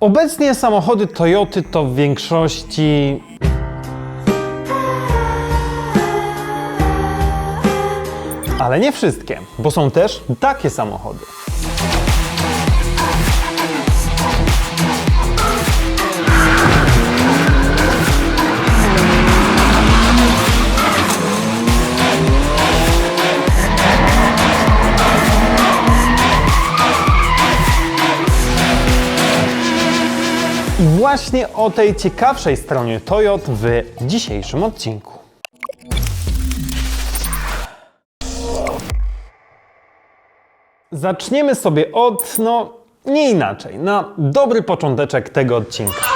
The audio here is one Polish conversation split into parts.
Obecnie samochody Toyoty to w większości Ale nie wszystkie, bo są też takie samochody. Właśnie o tej ciekawszej stronie Toyot w dzisiejszym odcinku. Zaczniemy sobie od, no, nie inaczej, na dobry począteczek tego odcinka.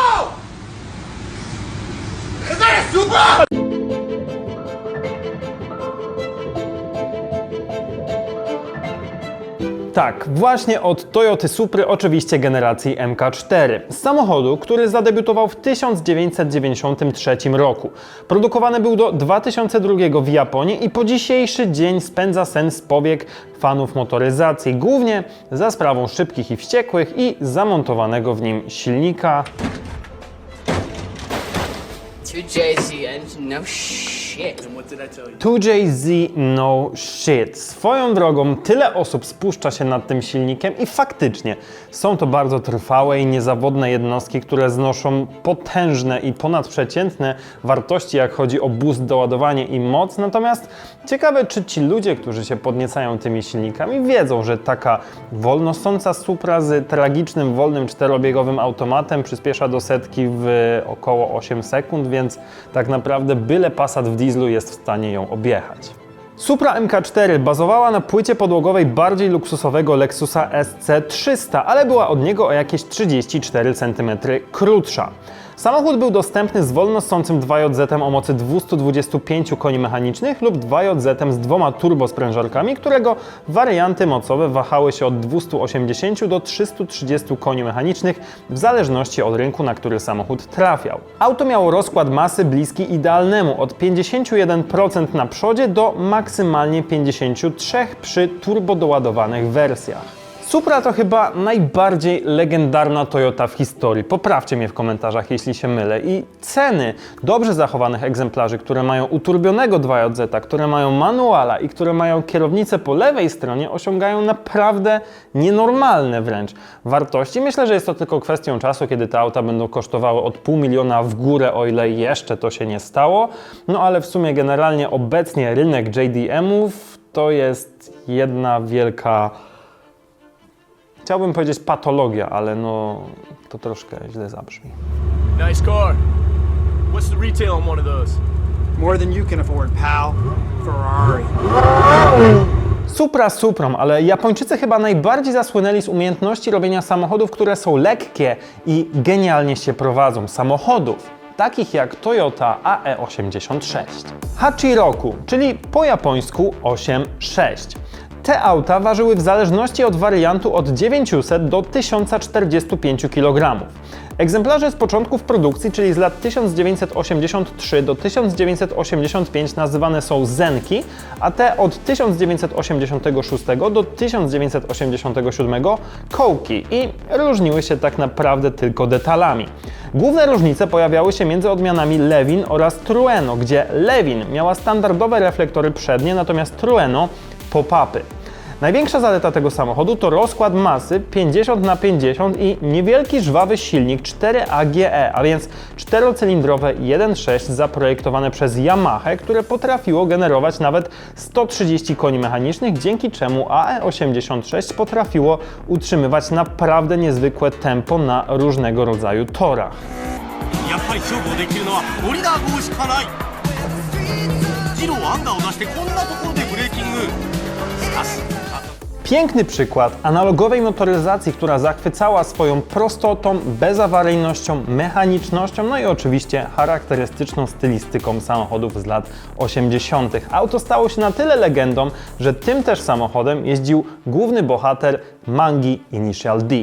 Tak, właśnie od Toyoty Supry, oczywiście generacji MK4. Z samochodu, który zadebiutował w 1993 roku. Produkowany był do 2002 w Japonii i po dzisiejszy dzień spędza sen z powiek fanów motoryzacji, głównie za sprawą szybkich i wściekłych i zamontowanego w nim silnika 2JZ engine, no shit. What did I tell you? 2JZ No Shit. Swoją drogą, tyle osób spuszcza się nad tym silnikiem i faktycznie są to bardzo trwałe i niezawodne jednostki, które znoszą potężne i ponadprzeciętne wartości, jak chodzi o boost, doładowanie i moc. Natomiast ciekawe, czy ci ludzie, którzy się podniecają tymi silnikami, wiedzą, że taka wolnosąca Supra z tragicznym, wolnym, czterobiegowym automatem przyspiesza do setki w około 8 sekund, więc tak naprawdę byle Passat w dieslu jest w stanie ją objechać. Supra MK4 bazowała na płycie podłogowej bardziej luksusowego Lexusa SC300, ale była od niego o jakieś 34 cm krótsza. Samochód był dostępny z wolnosącym 2JZ o mocy 225 koni mechanicznych lub 2JZ z dwoma turbosprężarkami, którego warianty mocowe wahały się od 280 do 330 koni mechanicznych w zależności od rynku, na który samochód trafiał. Auto miało rozkład masy bliski idealnemu od 51% na przodzie do maksymalnie 53% przy turbodoładowanych wersjach. Supra to chyba najbardziej legendarna Toyota w historii. Poprawcie mnie w komentarzach, jeśli się mylę. I ceny dobrze zachowanych egzemplarzy, które mają uturbionego 2JZ, które mają manuala i które mają kierownicę po lewej stronie, osiągają naprawdę nienormalne wręcz wartości. Myślę, że jest to tylko kwestią czasu, kiedy te auta będą kosztowały od pół miliona w górę, o ile jeszcze to się nie stało. No ale w sumie generalnie obecnie rynek JDM-ów to jest jedna wielka Chciałbym powiedzieć patologia, ale no to troszkę źle zabrzmi. Nice car. What's the retail on one of those? More than you can afford, pal. Ferrari. Supra Suprom, ale Japończycy chyba najbardziej zasłynęli z umiejętności robienia samochodów, które są lekkie i genialnie się prowadzą. Samochodów takich jak Toyota E AE86. Hachiroku, czyli po japońsku 8.6. Te auta ważyły w zależności od wariantu od 900 do 1045 kg. Egzemplarze z początków produkcji, czyli z lat 1983 do 1985 nazywane są Zenki, a te od 1986 do 1987 Kołki i różniły się tak naprawdę tylko detalami. Główne różnice pojawiały się między odmianami Levin oraz Trueno, gdzie Levin miała standardowe reflektory przednie, natomiast Trueno pop-upy. Największa zaleta tego samochodu to rozkład masy 50 na 50 i niewielki żwawy silnik 4AGE, a więc czterocylindrowe 1.6 zaprojektowane przez Yamaha, które potrafiło generować nawet 130 koni mechanicznych, dzięki czemu AE86 potrafiło utrzymywać naprawdę niezwykłe tempo na różnego rodzaju torach. やっぱり勝負をできるのはオリダー号しかないジローアンダーを出してこんなところ Piękny przykład analogowej motoryzacji, która zachwycała swoją prostotą, bezawaryjnością, mechanicznością, no i oczywiście charakterystyczną stylistyką samochodów z lat 80. Auto stało się na tyle legendą, że tym też samochodem jeździł główny bohater mangi Initial D.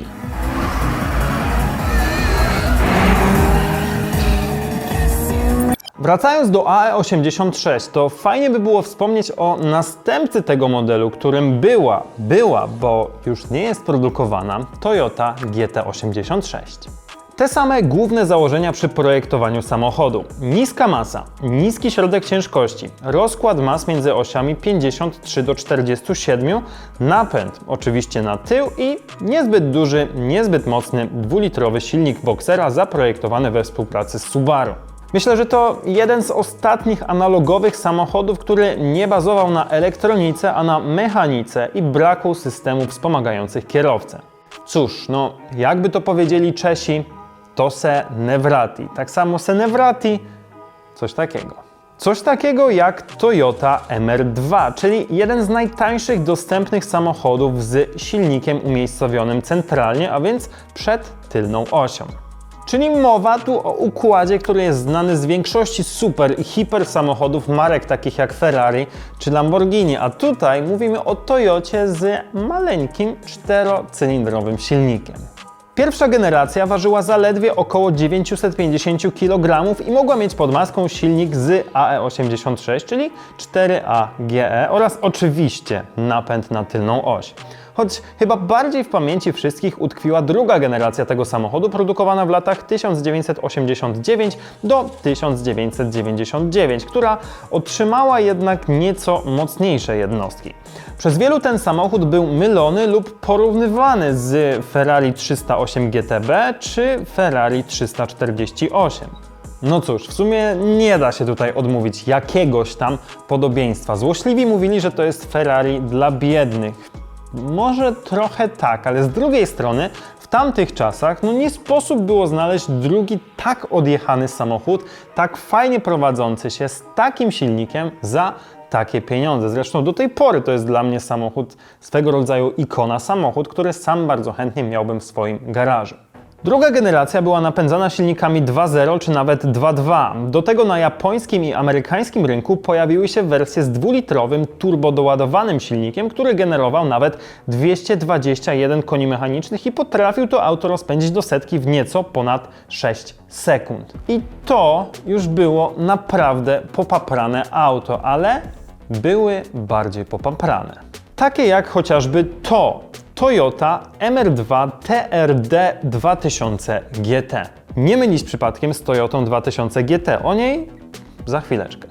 Wracając do AE86, to fajnie by było wspomnieć o następcy tego modelu, którym była, była, bo już nie jest produkowana Toyota GT86. Te same główne założenia przy projektowaniu samochodu. Niska masa, niski środek ciężkości, rozkład mas między osiami 53 do 47, napęd oczywiście na tył i niezbyt duży, niezbyt mocny dwulitrowy silnik Boxera zaprojektowany we współpracy z Subaru. Myślę, że to jeden z ostatnich analogowych samochodów, który nie bazował na elektronice, a na mechanice i braku systemów wspomagających kierowcę. Cóż, no jakby to powiedzieli Czesi, to se nevrati. Tak samo se nevrati, coś takiego. Coś takiego jak Toyota MR2, czyli jeden z najtańszych dostępnych samochodów z silnikiem umiejscowionym centralnie, a więc przed tylną osią. Czyli mowa tu o układzie, który jest znany z większości super i hiper samochodów marek takich jak Ferrari czy Lamborghini, a tutaj mówimy o Toyocie z maleńkim czterocylindrowym silnikiem. Pierwsza generacja ważyła zaledwie około 950 kg i mogła mieć pod maską silnik z AE86, czyli 4AGE oraz oczywiście napęd na tylną oś. Choć chyba bardziej w pamięci wszystkich utkwiła druga generacja tego samochodu, produkowana w latach 1989 do 1999, która otrzymała jednak nieco mocniejsze jednostki. Przez wielu ten samochód był mylony lub porównywany z Ferrari 308 GTB czy Ferrari 348. No cóż, w sumie nie da się tutaj odmówić jakiegoś tam podobieństwa. Złośliwi mówili, że to jest Ferrari dla biednych. Może trochę tak, ale z drugiej strony w tamtych czasach no nie sposób było znaleźć drugi tak odjechany samochód, tak fajnie prowadzący się z takim silnikiem za takie pieniądze. Zresztą do tej pory to jest dla mnie samochód, swego rodzaju ikona, samochód, który sam bardzo chętnie miałbym w swoim garażu. Druga generacja była napędzana silnikami 2.0 czy nawet 2.2. Do tego na japońskim i amerykańskim rynku pojawiły się wersje z dwulitrowym turbodoładowanym silnikiem, który generował nawet 221 koni mechanicznych i potrafił to auto rozpędzić do setki w nieco ponad 6 sekund. I to już było naprawdę popaprane auto, ale były bardziej popaprane. Takie jak chociażby to Toyota MR2 TRD 2000 GT. Nie mylić przypadkiem z Toyotą 2000 GT, o niej za chwileczkę.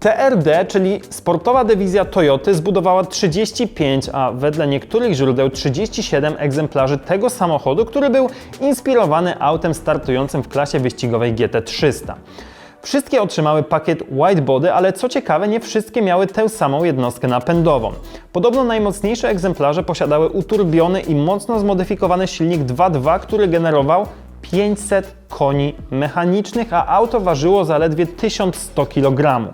TRD, czyli sportowa dywizja Toyoty, zbudowała 35, a wedle niektórych źródeł 37 egzemplarzy tego samochodu, który był inspirowany autem startującym w klasie wyścigowej GT300. Wszystkie otrzymały pakiet widebody, ale co ciekawe, nie wszystkie miały tę samą jednostkę napędową. Podobno najmocniejsze egzemplarze posiadały uturbiony i mocno zmodyfikowany silnik 2.2, który generował 500 koni mechanicznych, a auto ważyło zaledwie 1100 kg.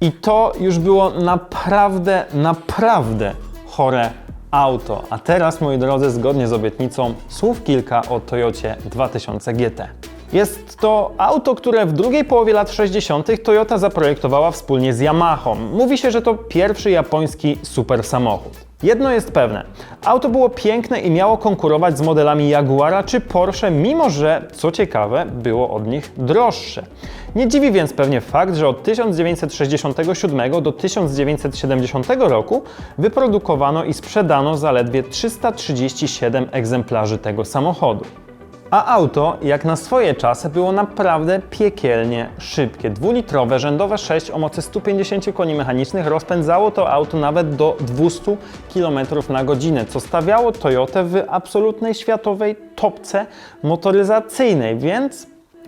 I to już było naprawdę, naprawdę chore auto. A teraz, moi drodzy, zgodnie z obietnicą, słów kilka o Toyocie 2000 GT. Jest to auto, które w drugiej połowie lat 60. Toyota zaprojektowała wspólnie z Yamaha. Mówi się, że to pierwszy japoński super samochód. Jedno jest pewne, auto było piękne i miało konkurować z modelami Jaguara czy Porsche, mimo że, co ciekawe, było od nich droższe. Nie dziwi więc pewnie fakt, że od 1967 do 1970 roku wyprodukowano i sprzedano zaledwie 337 egzemplarzy tego samochodu. A auto, jak na swoje czasy, było naprawdę piekielnie szybkie. Dwulitrowe, rzędowe 6 o mocy 150 koni mechanicznych rozpędzało to auto nawet do 200 km na godzinę, co stawiało Toyotę w absolutnej światowej topce motoryzacyjnej, więc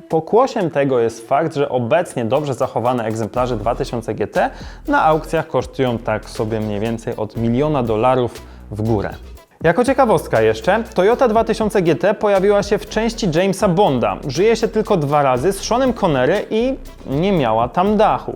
Pokłosiem tego jest fakt, że obecnie dobrze zachowane egzemplarze 2000 GT na aukcjach kosztują tak sobie mniej więcej od miliona dolarów w górę. Jako ciekawostka jeszcze, Toyota 2000 GT pojawiła się w części Jamesa Bonda. Żyje się tylko dwa razy z Seanem Connery i nie miała tam dachu.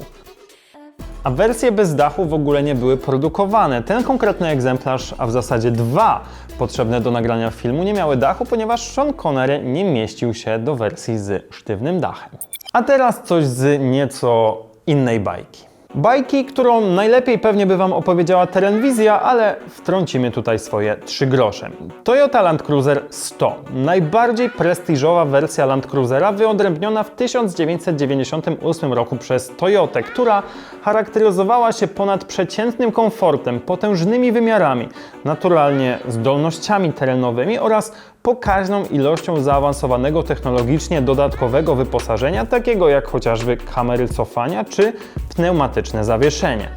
A wersje bez dachu w ogóle nie były produkowane. Ten konkretny egzemplarz, a w zasadzie dwa potrzebne do nagrania filmu, nie miały dachu, ponieważ Sean Connery nie mieścił się do wersji z sztywnym dachem. A teraz coś z nieco innej bajki. Bajki, którą najlepiej pewnie by Wam opowiedziała Terenwizja, ale wtrącimy tutaj swoje trzy grosze. Toyota Land Cruiser 100. Najbardziej prestiżowa wersja Land Cruisera wyodrębniona w 1998 roku przez Toyotę, która charakteryzowała się ponadprzeciętnym komfortem, potężnymi wymiarami, naturalnie zdolnościami terenowymi oraz pokaźną ilością zaawansowanego technologicznie dodatkowego wyposażenia, takiego jak chociażby kamery cofania czy pneumatyczne zawieszenie.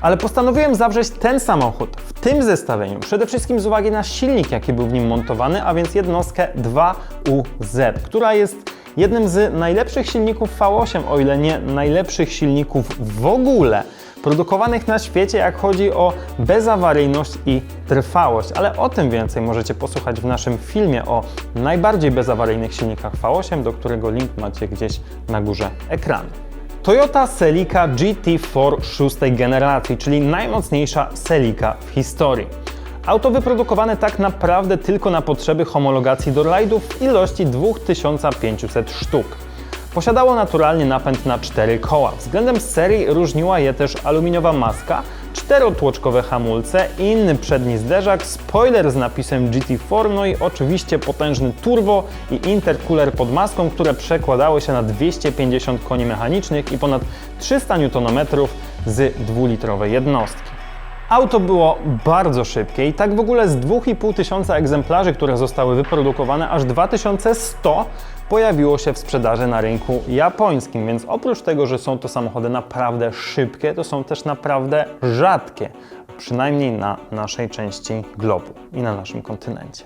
Ale postanowiłem zawrzeć ten samochód w tym zestawieniu, przede wszystkim z uwagi na silnik, jaki był w nim montowany, a więc jednostkę 2UZ, która jest jednym z najlepszych silników V8, o ile nie najlepszych silników w ogóle produkowanych na świecie, jak chodzi o bezawaryjność i trwałość. Ale o tym więcej możecie posłuchać w naszym filmie o najbardziej bezawaryjnych silnikach V8, do którego link macie gdzieś na górze ekranu. Toyota Celica GT4 szóstej generacji, czyli najmocniejsza Celica w historii. Auto wyprodukowane tak naprawdę tylko na potrzeby homologacji do rajdów w ilości 2500 sztuk. Posiadało naturalnie napęd na 4 koła. Względem serii różniła je też aluminiowa maska, czterotłoczkowe hamulce, inny przedni zderzak, spoiler z napisem GT4, no i oczywiście potężny turbo i intercooler pod maską, które przekładały się na 250 koni mechanicznych i ponad 300 Nm z dwulitrowej jednostki. Auto było bardzo szybkie i tak w ogóle z 2,5 tysiąca egzemplarzy, które zostały wyprodukowane, aż 2100 pojawiło się w sprzedaży na rynku japońskim, więc oprócz tego, że są to samochody naprawdę szybkie, to są też naprawdę rzadkie, przynajmniej na naszej części globu i na naszym kontynencie.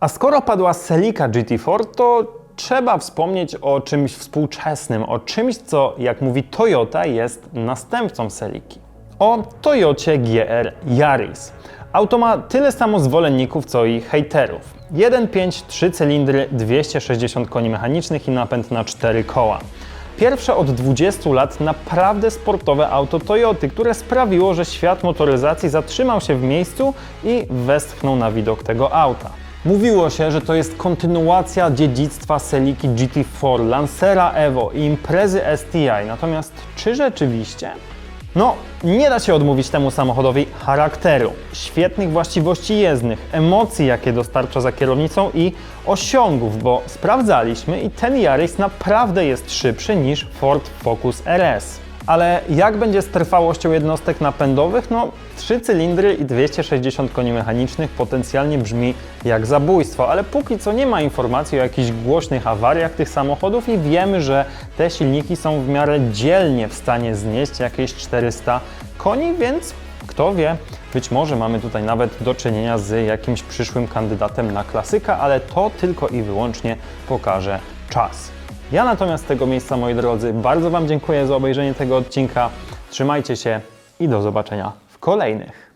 A skoro padła Celica GT4, to trzeba wspomnieć o czymś współczesnym, o czymś, co, jak mówi Toyota, jest następcą Celiki o Toyocie GR Yaris. Auto ma tyle samo zwolenników, co i hejterów. 1.5, 3 cylindry, 260 koni mechanicznych i napęd na 4 koła. Pierwsze od 20 lat naprawdę sportowe auto Toyoty, które sprawiło, że świat motoryzacji zatrzymał się w miejscu i westchnął na widok tego auta. Mówiło się, że to jest kontynuacja dziedzictwa Seliki GT4, Lancera Evo i imprezy STI, natomiast czy rzeczywiście? No, nie da się odmówić temu samochodowi charakteru, świetnych właściwości jezdnych, emocji, jakie dostarcza za kierownicą i osiągów, bo sprawdzaliśmy i ten Yaris naprawdę jest szybszy niż Ford Focus RS. Ale jak będzie z trwałością jednostek napędowych? No, 3 cylindry i 260 koni mechanicznych potencjalnie brzmi jak zabójstwo, ale póki co nie ma informacji o jakichś głośnych awariach tych samochodów i wiemy, że te silniki są w miarę dzielnie w stanie znieść jakieś 400 koni, więc kto wie, być może mamy tutaj nawet do czynienia z jakimś przyszłym kandydatem na klasyka, ale to tylko i wyłącznie pokaże czas. Ja natomiast z tego miejsca, moi drodzy, bardzo Wam dziękuję za obejrzenie tego odcinka. Trzymajcie się i do zobaczenia w kolejnych.